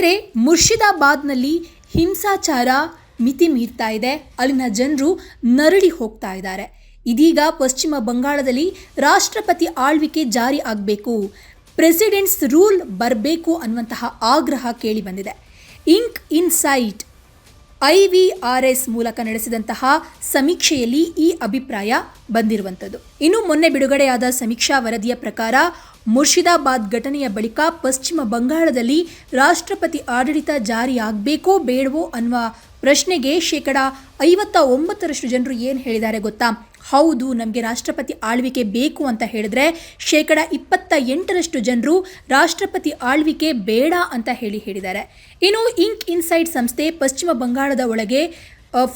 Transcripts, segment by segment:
ಸ್ನೇಹಿತರೆ ಮುರ್ಷಿದಾಬಾದ್ನಲ್ಲಿ ಹಿಂಸಾಚಾರ ಮಿತಿ ಮೀರ್ತಾ ಇದೆ. ಅಲ್ಲಿನ ಜನರು ನರಳಿ ಹೋಗ್ತಾ ಇದ್ದಾರೆ. ಇದೀಗ ಪಶ್ಚಿಮ ಬಂಗಾಳದಲ್ಲಿ ರಾಷ್ಟ್ರಪತಿ ಆಳ್ವಿಕೆ ಜಾರಿ ಆಗಬೇಕು, ಪ್ರೆಸಿಡೆಂಟ್ಸ್ ರೂಲ್ ಬರಬೇಕು ಅನ್ನುವಂತಹ ಆಗ್ರಹ ಕೇಳಿ ಬಂದಿದೆ. Ink Insight V R S ಮೂಲಕ ನಡೆಸಿದಂತಹ ಸಮೀಕ್ಷೆಯಲ್ಲಿ ಈ ಅಭಿಪ್ರಾಯ ಬಂದಿರುವಂಥದ್ದು. ಇನ್ನು ಮೊನ್ನೆ ಬಿಡುಗಡೆಯಾದ ಸಮೀಕ್ಷಾ ವರದಿಯ ಪ್ರಕಾರ, ಮುರ್ಷಿದಾಬಾದ್ ಘಟನೆಯ ಬಳಿಕ ಪಶ್ಚಿಮ ಬಂಗಾಳದಲ್ಲಿ ರಾಷ್ಟ್ರಪತಿ ಆಡಳಿತ ಜಾರಿಯಾಗಬೇಕೋ ಬೇಡವೋ ಅನ್ನುವ ಪ್ರಶ್ನೆಗೆ ಶೇಕಡ ಐವತ್ತ ಒಂಬತ್ತರಷ್ಟು ಜನರು ಏನು ಹೇಳಿದ್ದಾರೆ ಗೊತ್ತಾ? ಹೌದು, ನಮಗೆ ರಾಷ್ಟ್ರಪತಿ ಆಳ್ವಿಕೆ ಬೇಕು ಅಂತ ಹೇಳಿದ್ರೆ ಶೇಕಡ ಇಪ್ಪತ್ತ ಎಂಟರಷ್ಟು ಜನರು ರಾಷ್ಟ್ರಪತಿ ಆಳ್ವಿಕೆ ಬೇಡ ಅಂತ ಹೇಳಿ ಹೇಳಿದ್ದಾರೆ. ಇನ್ನು ಇಂಕ್ ಇನ್ಸೈಟ್ ಸಂಸ್ಥೆ ಪಶ್ಚಿಮ ಬಂಗಾಳದ ಒಳಗೆ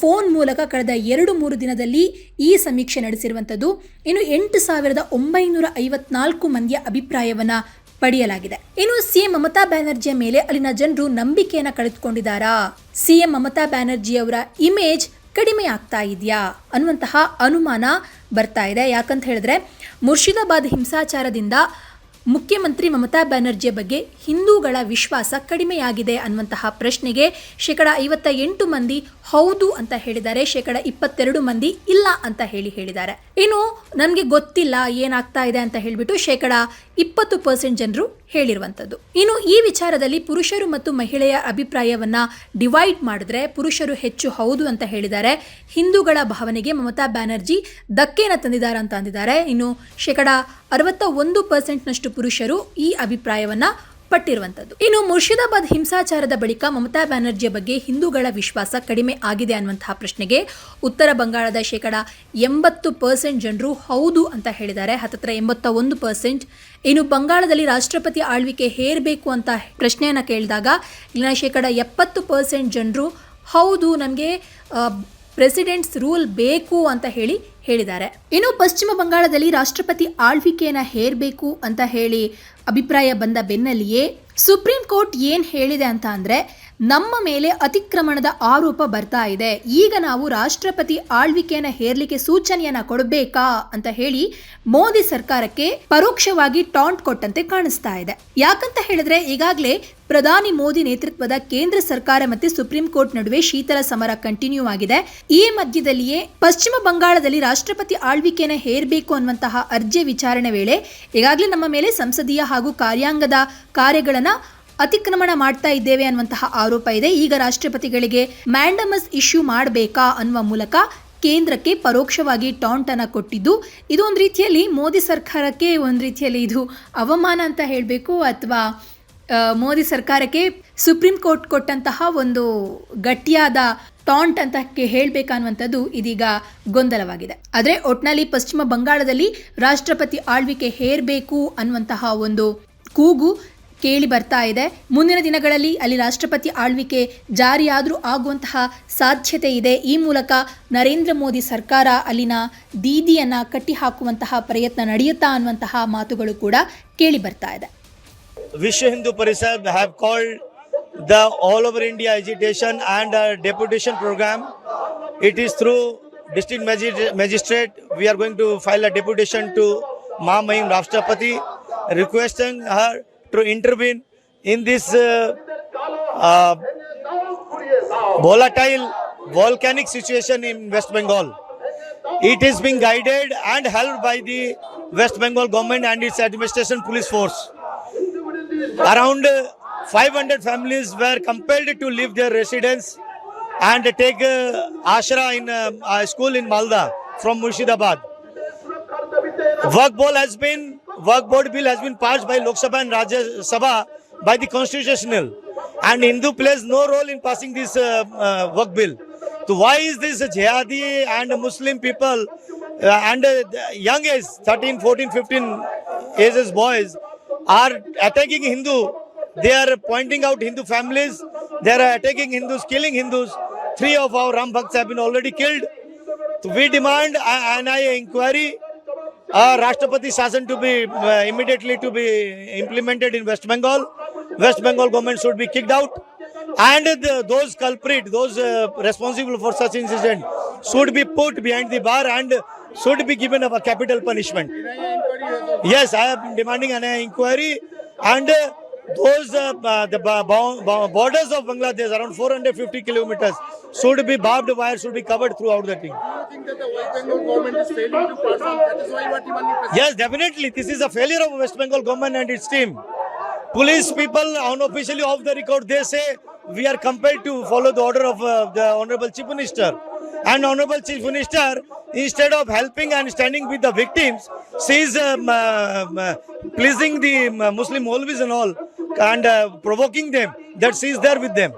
ಫೋನ್ ಮೂಲಕ ಕಳೆದ ಎರಡು ಮೂರು ದಿನದಲ್ಲಿ ಈ ಸಮೀಕ್ಷೆ ನಡೆಸಿರುವಂಥದ್ದು. ಇನ್ನು ಎಂಟು ಸಾವಿರದ ಒಂಬೈನೂರ ಐವತ್ನಾಲ್ಕು ಮಂದಿಯ ಅಭಿಪ್ರಾಯವನ್ನ ಪಡೆಯಲಾಗಿದೆ. ಇನ್ನು ಸಿಎಂ ಮಮತಾ ಬ್ಯಾನರ್ಜಿಯ ಮೇಲೆ ಅಲ್ಲಿನ ಜನರು ನಂಬಿಕೆಯನ್ನ ಕಳೆದುಕೊಂಡಿದ್ದಾರಾ? ಸಿಎಂ ಮಮತಾ ಬ್ಯಾನರ್ಜಿಯವರ ಇಮೇಜ್ ಕಡಿಮೆ ಆಗ್ತಾ ಇದೆಯಾ ಅನ್ನುವಂತಹ ಅನುಮಾನ ಬರ್ತಾ ಇದೆ. ಯಾಕಂತ ಹೇಳಿದ್ರೆ ಮುರ್ಷಿದಾಬಾದ್ ಹಿಂಸಾಚಾರದಿಂದ ಮುಖ್ಯಮಂತ್ರಿ ಮಮತಾ ಬ್ಯಾನರ್ಜಿಯ ಬಗ್ಗೆ ಹಿಂದೂಗಳ ವಿಶ್ವಾಸ ಕಡಿಮೆಯಾಗಿದೆ ಅನ್ನುವಂತಹ ಪ್ರಶ್ನೆಗೆ ಶೇಕಡ ಐವತ್ತ ಎಂಟು ಮಂದಿ ಹೌದು ಅಂತ ಹೇಳಿದ್ದಾರೆ. ಶೇಕಡ ಇಪ್ಪತ್ತೆರಡು ಮಂದಿ ಇಲ್ಲ ಅಂತ ಹೇಳಿ ಹೇಳಿದ್ದಾರೆ. ಇನ್ನು ನಮಗೆ ಗೊತ್ತಿಲ್ಲ ಏನಾಗ್ತಾ ಇದೆ ಅಂತ ಹೇಳಿಬಿಟ್ಟು ಶೇಕಡ ಇಪ್ಪತ್ತು ಪರ್ಸೆಂಟ್ ಜನರು ಹೇಳಿರುವಂಥದ್ದು. ಇನ್ನು ಈ ವಿಚಾರದಲ್ಲಿ ಪುರುಷರು ಮತ್ತು ಮಹಿಳೆಯ ಅಭಿಪ್ರಾಯವನ್ನು ಡಿವೈಡ್ ಮಾಡಿದ್ರೆ ಪುರುಷರು ಹೆಚ್ಚು ಹೌದು ಅಂತ ಹೇಳಿದ್ದಾರೆ. ಹಿಂದೂಗಳ ಭಾವನೆಗೆ ಮಮತಾ ಬ್ಯಾನರ್ಜಿ ಧಕ್ಕೆನ ತಂದಿದ್ದಾರೆ ಅಂತ ಅಂದಿದ್ದಾರೆ. ಇನ್ನು ಶೇಕಡ ಅರವತ್ತ ಒಂದು ಪರ್ಸೆಂಟ್ನಷ್ಟು ಪುರುಷರು ಈ ಅಭಿಪ್ರಾಯವನ್ನ ಪಟ್ಟಿರುವಂಥದ್ದು. ಇನ್ನು ಮುರ್ಷಿದಾಬಾದ್ ಹಿಂಸಾಚಾರದ ಬಳಿಕ ಮಮತಾ ಬ್ಯಾನರ್ಜಿಯ ಬಗ್ಗೆ ಹಿಂದೂಗಳ ವಿಶ್ವಾಸ ಕಡಿಮೆ ಆಗಿದೆ ಅನ್ನುವಂತಹ ಪ್ರಶ್ನೆಗೆ ಉತ್ತರ ಬಂಗಾಳದ ಶೇಕಡ ಎಂಬತ್ತು ಪರ್ಸೆಂಟ್ ಜನರು ಹೌದು ಅಂತ ಹೇಳಿದ್ದಾರೆ. ಹತ್ತತ್ರ ಎಂಬತ್ತ ಒಂದು ಪರ್ಸೆಂಟ್. ಇನ್ನು ಬಂಗಾಳದಲ್ಲಿ ರಾಷ್ಟ್ರಪತಿ ಆಳ್ವಿಕೆ ಹೇರಬೇಕು ಅಂತ ಪ್ರಶ್ನೆಯನ್ನ ಕೇಳಿದಾಗ ಇಲ್ಲಿನ ಶೇಕಡ ಎಪ್ಪತ್ತು ಪರ್ಸೆಂಟ್ ಜನರು ಹೌದು. ನಮಗೆ ಪ್ರೆಸಿಡೆಂಟ್ಸ್ ರೂಲ್ ಬೇಕು ಅಂತ ಹೇಳಿ ಹೇಳಿದ್ದಾರೆ. ಇನ್ನು ಪಶ್ಚಿಮ ಬಂಗಾಳದಲ್ಲಿ ರಾಷ್ಟ್ರಪತಿ ಆಳ್ವಿಕೆಯನ್ನು ಹೇರಬೇಕು ಅಂತ ಹೇಳಿ ಅಭಿಪ್ರಾಯ ಬಂದ ಬೆನ್ನಲ್ಲಿಯೇ ಸುಪ್ರೀಂ ಕೋರ್ಟ್ ಏನು ಹೇಳಿದೆ ಅಂತ ಅಂದ್ರೆ ನಮ್ಮ ಮೇಲೆ ಅತಿಕ್ರಮಣದ ಆರೋಪ ಬರ್ತಾ ಇದೆ. ಈಗ ನಾವು ರಾಷ್ಟ್ರಪತಿ ಆಳ್ವಿಕೆಯನ್ನು ಹೇರ್ಲಿಕ್ಕೆ ಸೂಚನೆಯನ್ನ ಕೊಡಬೇಕಾ ಅಂತ ಹೇಳಿ ಮೋದಿ ಸರ್ಕಾರಕ್ಕೆ ಪರೋಕ್ಷವಾಗಿ ಟಾಂಟ್ ಕೊಟ್ಟಂತೆ ಕಾಣಿಸ್ತಾ ಇದೆ. ಯಾಕಂತ ಹೇಳಿದ್ರೆ ಈಗಾಗಲೇ ಪ್ರಧಾನಿ ಮೋದಿ ನೇತೃತ್ವದ ಕೇಂದ್ರ ಸರ್ಕಾರ ಮತ್ತೆ ಸುಪ್ರೀಂ ಕೋರ್ಟ್ ನಡುವೆ ಶೀತಲ ಸಮರ ಕಂಟಿನ್ಯೂ ಆಗಿದೆ. ಈ ಮಧ್ಯದಲ್ಲಿಯೇ ಪಶ್ಚಿಮ ಬಂಗಾಳದಲ್ಲಿ ರಾಷ್ಟ್ರಪತಿ ಆಳ್ವಿಕೆಯನ್ನು ಹೇರಬೇಕು ಅನ್ನುವಂತಹ ಅರ್ಜಿಯ ವಿಚಾರಣೆ ವೇಳೆ ಈಗಾಗಲೇ ನಮ್ಮ ಮೇಲೆ ಸಂಸದೀಯ ಹಾಗೂ ಕಾರ್ಯಾಂಗದ ಕಾರ್ಯಗಳನ್ನ ಅತಿಕ್ರಮಣ ಮಾಡ್ತಾ ಇದ್ದೇವೆ ಅನ್ನುವಂತಹ ಆರೋಪ ಇದೆ. ಈಗ ರಾಷ್ಟ್ರಪತಿಗಳಿಗೆ ಮ್ಯಾಂಡಮಸ್ ಇಶ್ಯೂ ಮಾಡಬೇಕಾ ಅನ್ನುವ ಮೂಲಕ ಕೇಂದ್ರಕ್ಕೆ ಪರೋಕ್ಷವಾಗಿ ಟಾಂಟ್ ಅನ್ನ ಕೊಟ್ಟಿದ್ದು, ಇದು ಒಂದು ರೀತಿಯಲ್ಲಿ ಮೋದಿ ಸರ್ಕಾರಕ್ಕೆ ಒಂದು ರೀತಿಯಲ್ಲಿ ಇದು ಅವಮಾನ ಅಂತ ಹೇಳಬೇಕು ಅಥವಾ ಮೋದಿ ಸರ್ಕಾರಕ್ಕೆ ಸುಪ್ರೀಂ ಕೋರ್ಟ್ ಕೊಟ್ಟಂತಹ ಒಂದು ಗಟ್ಟಿಯಾದ ಟಾಂಟ್ ಅಂತ ಹೇಳಬೇಕನ್ನುವಂಥದ್ದು ಇದೀಗ ಗೊಂದಲವಾಗಿದೆ. ಆದರೆ ಒಟ್ನಲ್ಲಿ ಪಶ್ಚಿಮ ಬಂಗಾಳದಲ್ಲಿ ರಾಷ್ಟ್ರಪತಿ ಆಳ್ವಿಕೆ ಹೇರಬೇಕು ಅನ್ನುವಂತಹ ಒಂದು ಕೂಗು ಕೇಳಿ ಬರ್ತಾ ಇದೆ. ಮುಂದಿನ ದಿನಗಳಲ್ಲಿ ಅಲ್ಲಿ ರಾಷ್ಟ್ರಪತಿ ಆಳ್ವಿಕೆ ಜಾರಿಯಾದರೂ ಆಗುವಂತಹ ಸಾಧ್ಯತೆ ಇದೆ. ಈ ಮೂಲಕ ನರೇಂದ್ರ ಮೋದಿ ಸರ್ಕಾರ ಅಲ್ಲಿನ ದೀದಿಯನ್ನು ಕಟ್ಟಿಹಾಕುವಂತಹ ಪ್ರಯತ್ನ ನಡೆಯುತ್ತಾ ಅನ್ನುವಂತಹ ಮಾತುಗಳು ಕೂಡ ಕೇಳಿ ಬರ್ತಾ ಇದೆ. Vishwa Hindu Parishad have called the all over India agitation and deputation programme it is through district magistrate we are going to file a deputation to Mahamahim Rashtrapati requesting her to intervene in this uh, uh, volatile volcanic situation in West Bengal. It is being guided and helped by the West Bengal government and its administration police force. Around uh, 500 families were compelled to leave their residence and take uh, ashra in uh, a school in Malda from Murshidabad. Work has been work board bill has been passed by Lok Sabha and Rajya Sabha by the constitutional, and Hindu plays no role in passing this uh, uh, work bill. So why is this jihadi and Muslim people uh, and uh, young age 13, 14, 15 ages boys are attacking Hindu? They are pointing out Hindu families. They are attacking Hindus, killing Hindus. Three of our Ram Bhakts have been already killed. So we demand an inquiry uh, Rashtrapati Shasan to be uh, immediately to be implemented in West Bengal. West Bengal government should be kicked out, and the, those culprit, those uh, responsible for such incident, should be put behind the bar and should be given a capital punishment. Yes, I am demanding an inquiry, and uh, those uh, uh, the ba- bo- bo- borders of Bangladesh, around 450 kilometers, should be barbed wire, should be covered throughout the thing. Do you think that the West Bengal government is failing to pass on? That is why Vatimani president. Yes, definitely. This is a failure of West Bengal government and its team. Police people, unofficially off the record, they say we are compelled to follow the order of uh, the Honorable Chief Minister. And Honorable Chief Minister, instead of helping and standing with the victims, she is um, uh, uh, pleasing the um, Muslim Molvis and all and uh, provoking them that she is there with them.